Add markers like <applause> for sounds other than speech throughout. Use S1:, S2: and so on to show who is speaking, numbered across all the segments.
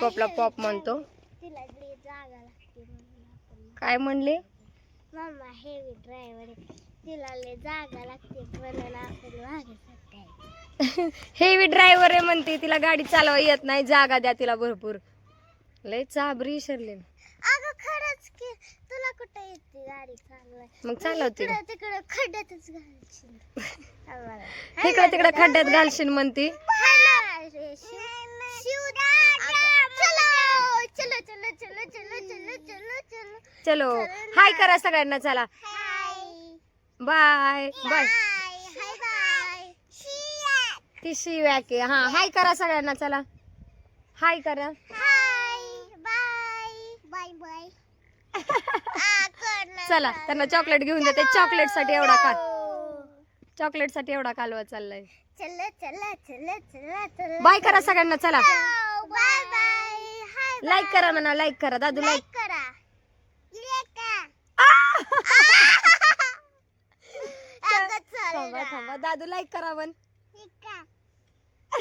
S1: लॉलीपॉपला pop म्हणतो.
S2: तिला लई जागा लागते म्हणून आपण
S1: काय म्हणले?
S2: मम्मा हेवी ड्रायव्हर तिला लई जागा लागते म्हणून आपण मागे सकाळी
S1: हेवी ड्रायव्हर आहे म्हणते. तिला गाडी चालवा येत नाही. जागा द्या तिला भरपूर. लय चाबरी शरले.
S2: अगं खरंच की तुला कुठे येते गाडी चालवाय
S1: मग चालवते.
S2: तिकडे तिकडे खड्ड्यातच घालशील. आम्हाला.
S1: तिकडे तिकडे खड्ड्यात घालशील म्हणते
S2: रे शिव. शिव अगं, चलो चलो चलो चलो चलो चलो चलो चलो.
S1: हाय करा सगळ्यांना चला.
S2: Hi.
S1: Bye. Bye.
S2: Hi bye see ya
S1: ती शिव्या की हा हाय करा सगळ्यांना चला. हाय करा.
S2: हाय. बाय. Bye bye. <laughs>
S1: चला त्यांना चॉकलेट घेऊन देते. चॉकलेटसाठी एवढा काल चॉकलेटसाठी एवढा कालवा चाललाय.
S2: चला चला चला चला चला.
S1: बाय करा सगळ्यांना चला.
S2: Bye bye. हाय
S1: लाईक करा म्हणा लाईक करा. दादू लाईक
S2: लाईक करा लेका अगं चल
S1: थांबा थांबा. दादू लाईक करा पण. <laughs>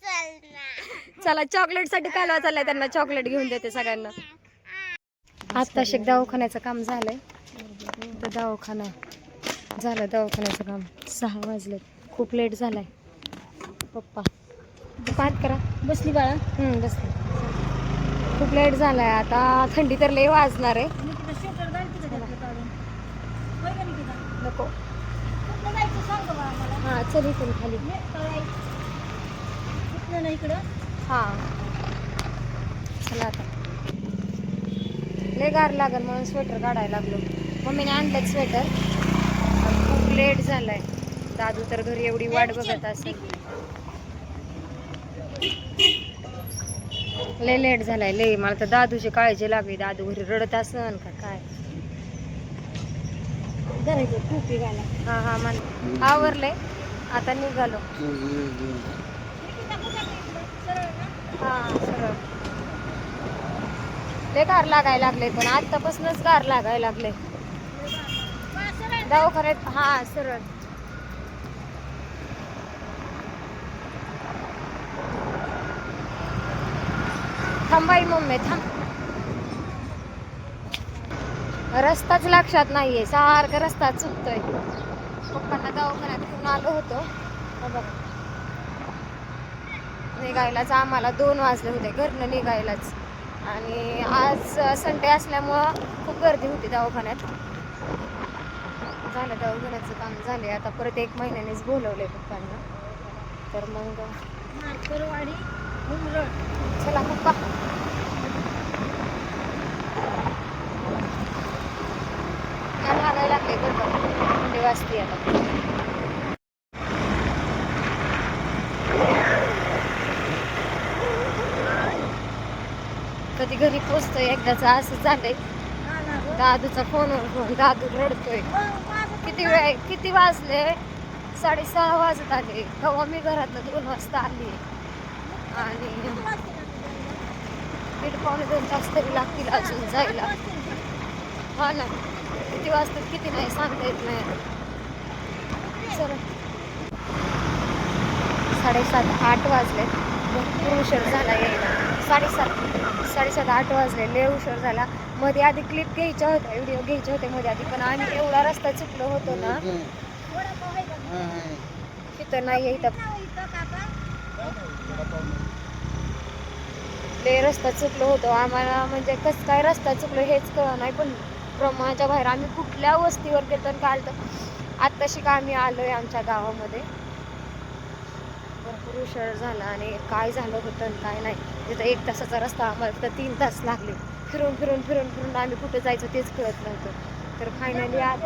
S2: चल ना.
S1: चला चॉकलेटसाठी कालवा चाललाय. त्यांना चॉकलेट घेऊन देते सगळ्यांना. आता शिक दवाखान्याचं काम झालंय. तर दवाखाना झालं दवाखान्याचं काम. सहा वाजले खूप लेट झालाय. पप्पा पाठ करा.
S3: बसली बाळा.
S1: हम्म बसले. खूप लेट झालाय. आता थंडी तर लय वाजणार आहे.
S3: निकिता स्वेटर घाल तिकडे घातलं काढून होय का निकिता
S1: नको
S3: कुठलं जायचं सांग गं बाळा मला
S1: हा चल इथून खाली.
S3: इकडं?
S1: हा. चला आता. लय गार लागल म्हणून स्वेटर काढायला लागलो. मम्मीने आणलं स्वेटर खूप लेट झालाय. दादू तर घरी एवढी वाट बघत असेल. लय लेट झालाय लय. मला तर दादूची काळजी लागली. दादू घरी रडत असन का काय? हा हा आवरलंय? आता निघालो.
S3: निकिता
S1: हा सरळ. गार लागायला लागले पण आतापासूनच गार लागायला लागले.
S3: बाळा, सरळ
S1: दवाखान्यात हा सरळ. थांबाई मम्मी थांब. रस्ताच लक्षात नाहीये. सारखा रस्ता चुकतोय. पप्पांना दवाखान्यात घेऊन आलो होतो. हा बघा. निघायलाच आम्हाला दोन वाजले होते. घरनं निघायलाच. आणि आज संडे असल्यामुळं खूप गर्दी होती दवाखान्यात. झालं दवाखान्याचं काम झाले आता परत एक महिन्यानेच बोलवले पप्पांना. तर मग चला पप्पा या लागायला लागले बरं का थंडी आता. कधी घरी पोचतोय एकदाच असं झालंय. दादूचा फोनवर फोन दादू रडतोय. किती वेळ किती वाजले? साडेसहा वाजत आले. तेव्हा मी घरातनं दोन वाजता आली. आणि दीड पावणे दोन तास तरी लागतील अजून जायला. हा ना. किती वाजतात किती नाही सांगता येत नाही. चला. साडेसात आठ वाजले. भरपूर उशीर झाला यायला. साडेसात साडेसात आठ वाजले. लय उशीर झाला. मध्ये आधी क्लिप घ्यायच्या होत्या व्हिडिओ घ्यायचे होते मध्ये आधी. पण आम्ही एवढा रस्ता चुकलो होतो ना? तिथं नाही इथं? लय रस्ता चुकलो होतो. आम्हाला म्हणजे कसं काय रस्ता चुकलो हेच कळ नाही पण प्रमाणाच्या बाहेर आम्ही कुठल्या वस्तीवर गेलो काय आलं आत्ताशी का आम्ही आलो आहे आमच्या गावामध्ये? भरपूर उशीर झाला आणि काय झालं होतं आणि काय नाही. तिथं एक तासाचा रस्ता आम्हाला तिथं तीन तास लागले. फिरून फिरून फिरून फिरून आम्ही कुठं जायचं तेच कळत नव्हतं. तर फायनली आज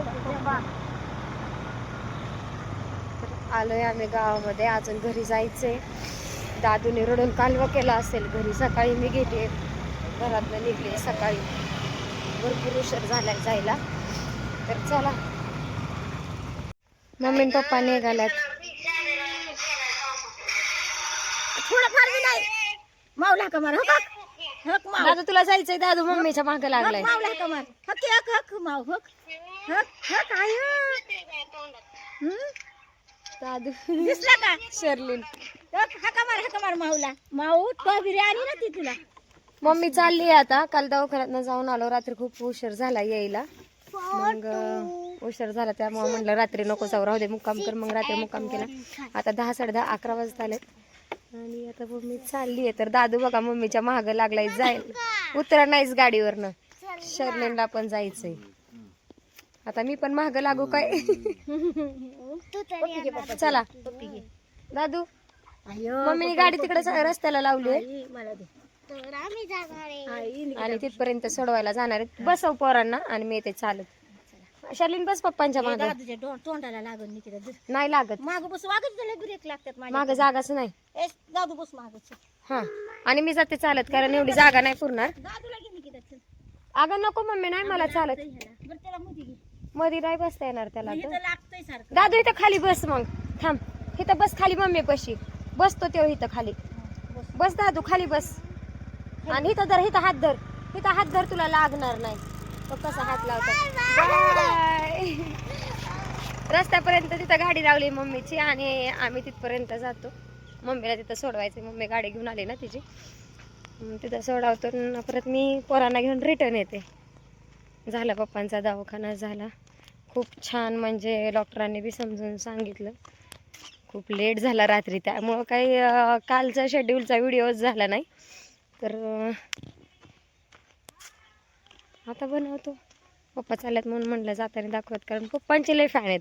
S1: आलो आहे आम्ही गावामध्ये. अजून घरी जायचंय. दादूने रडून कालवा केला असेल. घरी सकाळी मी गेले. घरातनं निघले सकाळी. भरपूर उशीर झाला जायला. तर चला. Mummy papa निघाल्यात.
S3: थोडंफार बी नाही. मावला का मार हक हक हक माव
S1: दादू तुला जायचंय दादू मम्मीच्या मागे लागलाय.
S3: हक मावला का मार. हक हक हक माव हक. हक हक आय?
S1: दादू.
S3: दिसला का?
S1: शर्लिन.
S3: हाका मार हाका मार माऊला. माऊ तो बिर्याणी ना ती तुला.
S1: मम्मी चालली आता. काल दवाखान्यात जाऊन आलो. रात्री खूप उशीर झाला यायला. मग उशीर झाला त्यामुळे म्हणलं रात्री नको जाऊ राहू दे मुक्काम कर. मग रात्री मुक्काम केला. आता दहा साडे दहा अकरा वाजता आलेत. आणि आता मम्मी चालली आहे. तर दादू बघा मम्मीच्या महाग लागलाय जाईल. उतरा नाहीच गाडीवरनं. शर्लेनला पण जायचंय. आता मी पण महाग लागू काय? चला. दादू
S3: मम्मी
S1: मम्मीने गाडी तिकडे रस्त्याला लावली आहे.
S2: तर आम्ही जाणार आहे.
S3: आई
S1: आणि तिथपर्यंत सोडवायला जाणार आहेत. बसव पोरांना आणि मी येते चालत शर्लिन बस पप्पांच्या मागे.
S3: दादूच्या डो- तोंडाला लागून निकिता
S1: नाही लागत.
S3: माग बस. वागत झाले ब्रेक लागतात माझ्या
S1: माग जागाच नाही.
S3: ए दादू बस मागच
S1: हा. आणि मी जाते चालत कारण एवढी जागा नाही पुरणार.
S3: दादूला घे निकिता चल
S1: अगं नको मम्मी नाही मला चालत.
S3: ह्याला. बरं त्याला मध्ये घे.
S1: मध्ये नाही बसता येणार त्याला तर.
S3: इथं लागतंय सारखं.
S1: दादू इथं खाली बस मग. थांब. इथं बस खाली मम्मी पशी. बसतो तेव्हा इथं खाली.
S3: बस.
S1: बस दादू खाली बस. आणि इथं धर इथं हात धर. इथं हात धर तुला लागणार नाही. तो कसा हात लावतात रस्त्यापर्यंत तिथं गाडी लावली मम्मीची आणि आम्ही तिथपर्यंत जातो. मम्मीला तिथं सोडवायचं मम्मी गाडी घेऊन आली ना तिची. मग तिथं सोडवतो परत मी पोरांना घेऊन रिटर्न येते. झाला पप्पांचा दवाखाना झाला. खूप छान म्हणजे डॉक्टरांनी बी समजून सांगितलं. खूप लेट झाला रात्री. त्यामुळं काही कालचा शेड्यूलचा व्हिडिओच झाला नाही. तर आता बनवतो. पप्पा चालल्यात म्हणून म्हणलं जाताना दाखवत कारण पप्पांचे लय फॅन आहेत.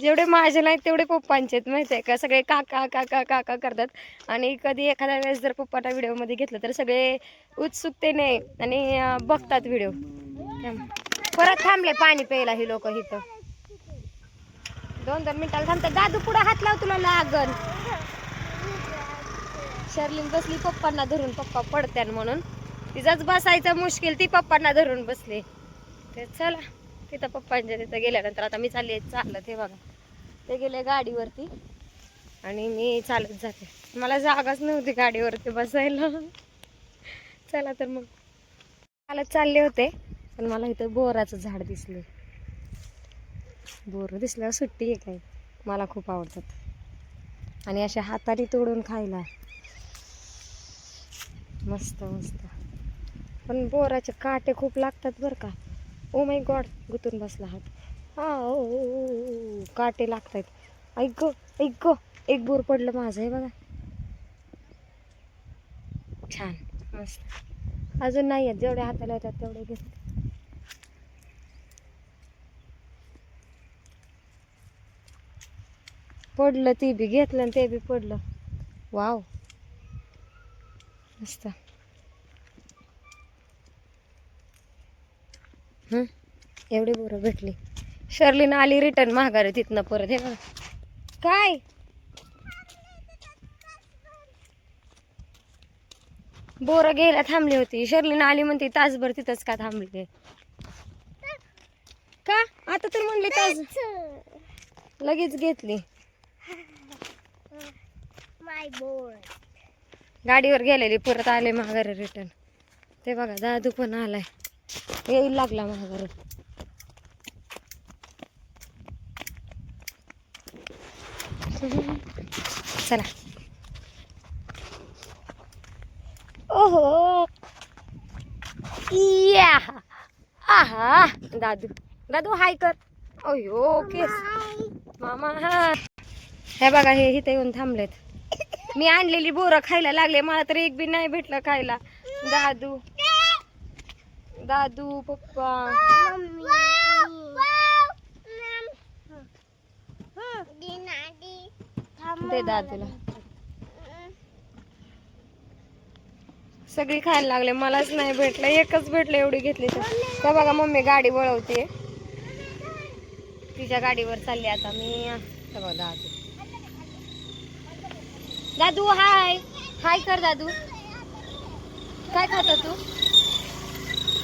S1: जेवढे माझे नाहीत तेवढे पप्पांचे आहेत माहिती आहे का? सगळे काका काका काका करतात. आणि कधी एखाद्या वेळेस जर पप्पाला व्हिडिओमध्ये घेतलं तर सगळे उत्सुकतेने आणि बघतात व्हिडिओ. परत थांबले पाणी प्यायला ही लोक इथं. दोन दोन मिनिटाला थांबतात. दादू पुढं हात लाव तुला लागन शर्लिन बसली पप्पांना धरून पप्पा पडत्यान म्हणून. तिचाच बसायचं मुश्किल ती पप्पांना धरून बसली. ते चला तिथं पप्पांच्या तिथं गेल्यानंतर आता मी चालली आहे ते बघा. ते गेले गाडीवरती आणि मी चालत जाते. मला जागाच नव्हती गाडीवरती बसायला. चला तर मग. चालत चालले होते पण मला इथं बोराचं झाड दिसले. बोर दिसल्यावर सुट्टी आहे काय मला खूप आवडतात. आणि अशा हाताने तोडून खायला. मस्त मस्त. पण बोराचे काटे खूप लागतात बरं का. ओ माय गॉड गुतून बसला हात. हा ओ, काटे लागत आहेत काटे लागतात ऐक गं ऐक ग एक बोर पडलं माझं आहे बघा. छान मस्त. अजून नाही आहेत जेवढे हाताला येतात तेवढे घेत. पडलं ती बी घेतलं आणि ते बी पडलं. वाव मस्त हं, एवढी बोरं भेटली. शर्लीनं आली रिटर्न महागारी तिथनं परत. हे बघा. काय? बोरं घ्यायला थांबली होती. शर्लीनं आली म्हणते तासभर तिथंच का थांबली का? आता तर म्हणले तास लगेच घेतली.
S2: माय बोय
S1: गाडीवर गेलेली परत आले महागारी रिटर्न ते बघा दादू पण आलाय. येईल लागला महागारी <laughs> चला. ओहो. या. आहा. दादू. दादू हाय कर. ओयो केस. मामा हा हे बघा हे इथे येऊन थांबलेत. मी आणलेली बोरं खायला लागले. मला तर एक बी नाही भेटलं खायला. दादू. दादू पप्पा. ते दादूला. सगळी खायला लागले. मलाच नाही भेटलं. एकच भेटलं एवढी घेतली तर. बघा मम्मी गाडी वळवते. तिच्या गाडीवर चालली आता मी. बघा दादू. दादू हाय. हाय कर दादू. काय खात तू?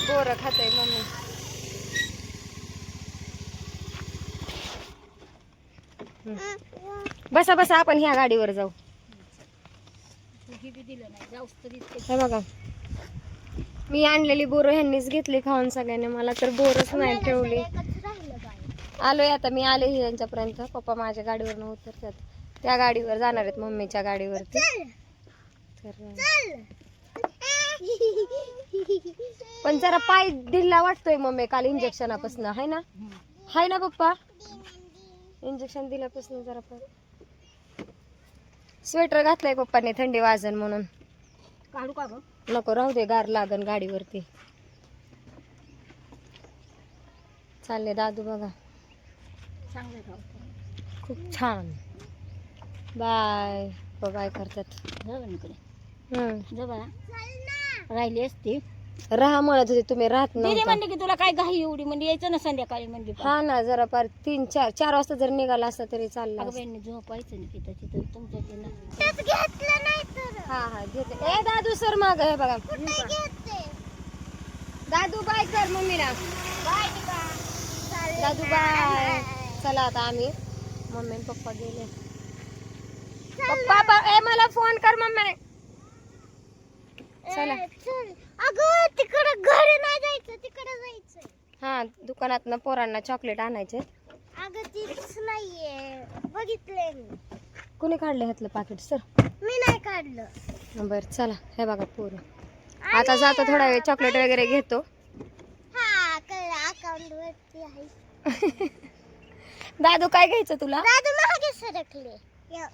S1: बोर खातोय मम्मी. हम्म. बसा बसा आपण ह्या गाडीवर जाऊ.
S3: हे बी दिलं नाही जाऊस तरी इतके
S1: हे बघा. मी आणलेली बोरं ह्यांनीच घेतली खाऊन सगळ्यांनी. मला तर बोरच नाही ठेवली. आलोय आता. मी आले यांच्यापर्यंत. पप्पा माझ्या गाडीवरनं उतरतात. त्या गाडीवर जाणार आहेत मम्मीच्या गाडीवरती. तर पण जरा पाय ढिल्ला वाटतोय मम्मी काल इंजेक्शनापासून आहे ना? हाय ना पप्पा? इंजेक्शन दिल्यापासून जरा पाय. स्वेटर घातलाय पप्पाने थंडी वाजन म्हणून.
S3: काढू का ग?
S1: नको राहू दे गार लागन गाडीवरती. चालले दादू बघा. खूप छान. बाय. बाय करतात.
S3: राहिली असती.
S1: राहा म्हणत होते तुम्ही राहत
S3: दिदी
S1: नव्हता.
S3: म्हणली की तुला काय घाई एवढी? म्हणजे यायचं ना संध्याकाळी म्हणजे
S1: हा ना जरा पार तीन चार चार वाजता जर निघाला असता तरी चालला
S3: झोपायचं नाही तिथं तिथं तुमच्या
S2: नाही
S1: हा हा घेते ए दादू सर माग हे बघा. दादू बाय कर मम्मीला.
S2: बाय बाय
S1: दादू बाय. चला आता आम्ही. मम्मी आणि पप्पा गेले. पप्पा ए मला फोन कर मम्मी चला.
S2: अगं तिकडं घरी नाही जायचं तिकडं जायचं
S1: हा दुकानात पोरांना चॉकलेट आणायचे
S2: अगं तीच नाहीये. बघितलंय मी.
S1: कुणी काढले ह्यातलं पाकिट सर
S2: मी नाही काढलं.
S1: बर चला. हे बघा पोरं. आता जातो थोडा वेळ चॉकलेट वगैरे घेतो.
S2: हा कळलं अकाउंट वरती आहे. <laughs>
S1: दादू काय घ्यायचं तुला?
S2: दादू मागे सरकले य,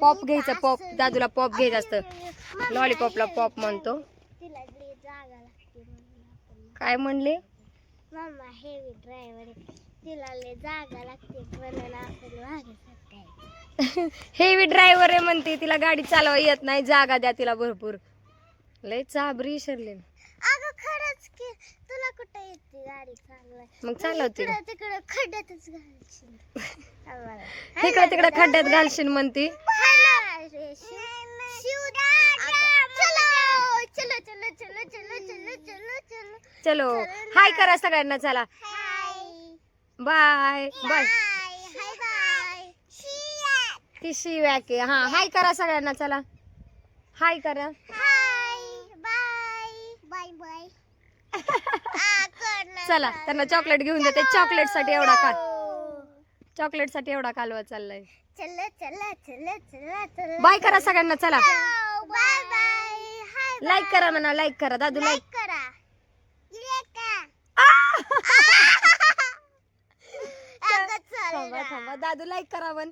S1: पॉप घ्यायचं पॉप दादूला पॉप घ्यायचं असतं. लॉलीपॉपला पॉप म्हणतो. काय म्हणले?
S2: मम्मा हेवी ड्रायव्हर तिला जागा लागते म्हणून आपण मागे सरकायचं
S1: हेवी ड्रायव्हर आहे म्हणते. तिला गाडी चालवा येत नाही. जागा द्या तिला भरपूर. लय चाबरी शरले.
S2: अगं खरंच की तुला कुठे येते गाडी चालवाय
S1: मग चालवते
S2: तिकडे तिकडे खड्ड्यातच घालशील. आम्हाला.
S1: तिकडे तिकडे खड्ड्यात घालशील म्हणती?
S2: हाय ना रे, शिव- शिवदा अगं, चलो चलो चलो चलो चलो चलो. चलो. चलो
S1: चलो हाय करा सगळ्यांना चला.
S2: हाय.
S1: बाय. बाय. ती शिव्या की. हा हाय करा सगळ्यांना चला. हाय करा
S2: हाय बाय बाय बाय आ, कर ना.
S1: चला त्यांना चॉकलेट घेऊन देते चॉकलेटसाठी एवढा काल. चॉकलेटसाठी एवढा कालवा चाललाय.
S2: चला चला चला चला चला.
S1: बाय करा सगळ्यांना चला.
S2: बाय बाय हाय
S1: लाईक करा म्हणा लाईक करा. दादू लाईक
S2: करा. <laughs> <laughs>
S1: थांबा दादू लाईक करा पण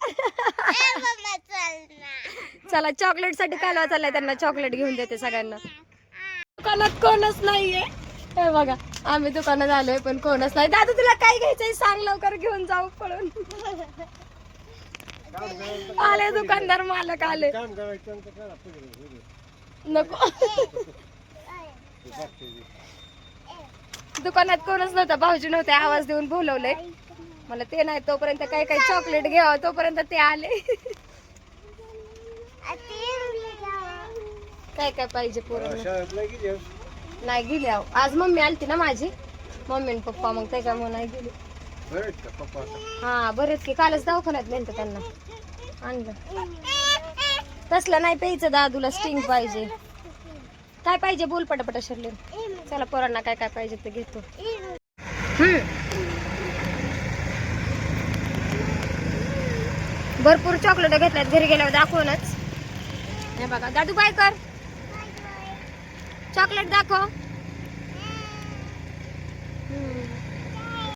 S1: <laughs>
S2: चला
S1: चॉकलेटसाठी कालवा चाललाय. त्यांना चॉकलेट घेऊन देते सगळ्यांना. दुकानात कोणच नाहीये. हे बघा आम्ही दुकानात आलोय पण कोणच नाही. दादू तुला काय घ्यायचंय सांग लवकर घेऊन जाऊ पळून. आले दुकानदार मालक आले. नको. दुकानात कोणच नव्हता भाऊजी नव्हते आवाज देऊन बोलवलंय. मला ते नाही तोपर्यंत काही काही चॉकलेट घ्यावं तोपर्यंत ते आले. काय काय पाहिजे पोरांना? नाही गेली अहो. आज मम्मी आलती ना माझी. मम्मी आणि पप्पा मग त्याच्यामुळे नाही गेली. हा बरेच की. कालच दवाखान्यात नेलं त्यांना. आणलं. तसलं नाही प्यायचं दादूला स्टिंग पाहिजे. काय पाहिजे बोल पटापटा शरले. चला पोरांना काय काय पाहिजे ते घेतो. हम्म. भरपूर चॉकलेट घेतल्यात. घरी गेल्यावर दाखवूनच. हे बघा दादू बाय कर. चॉकलेट दाखव.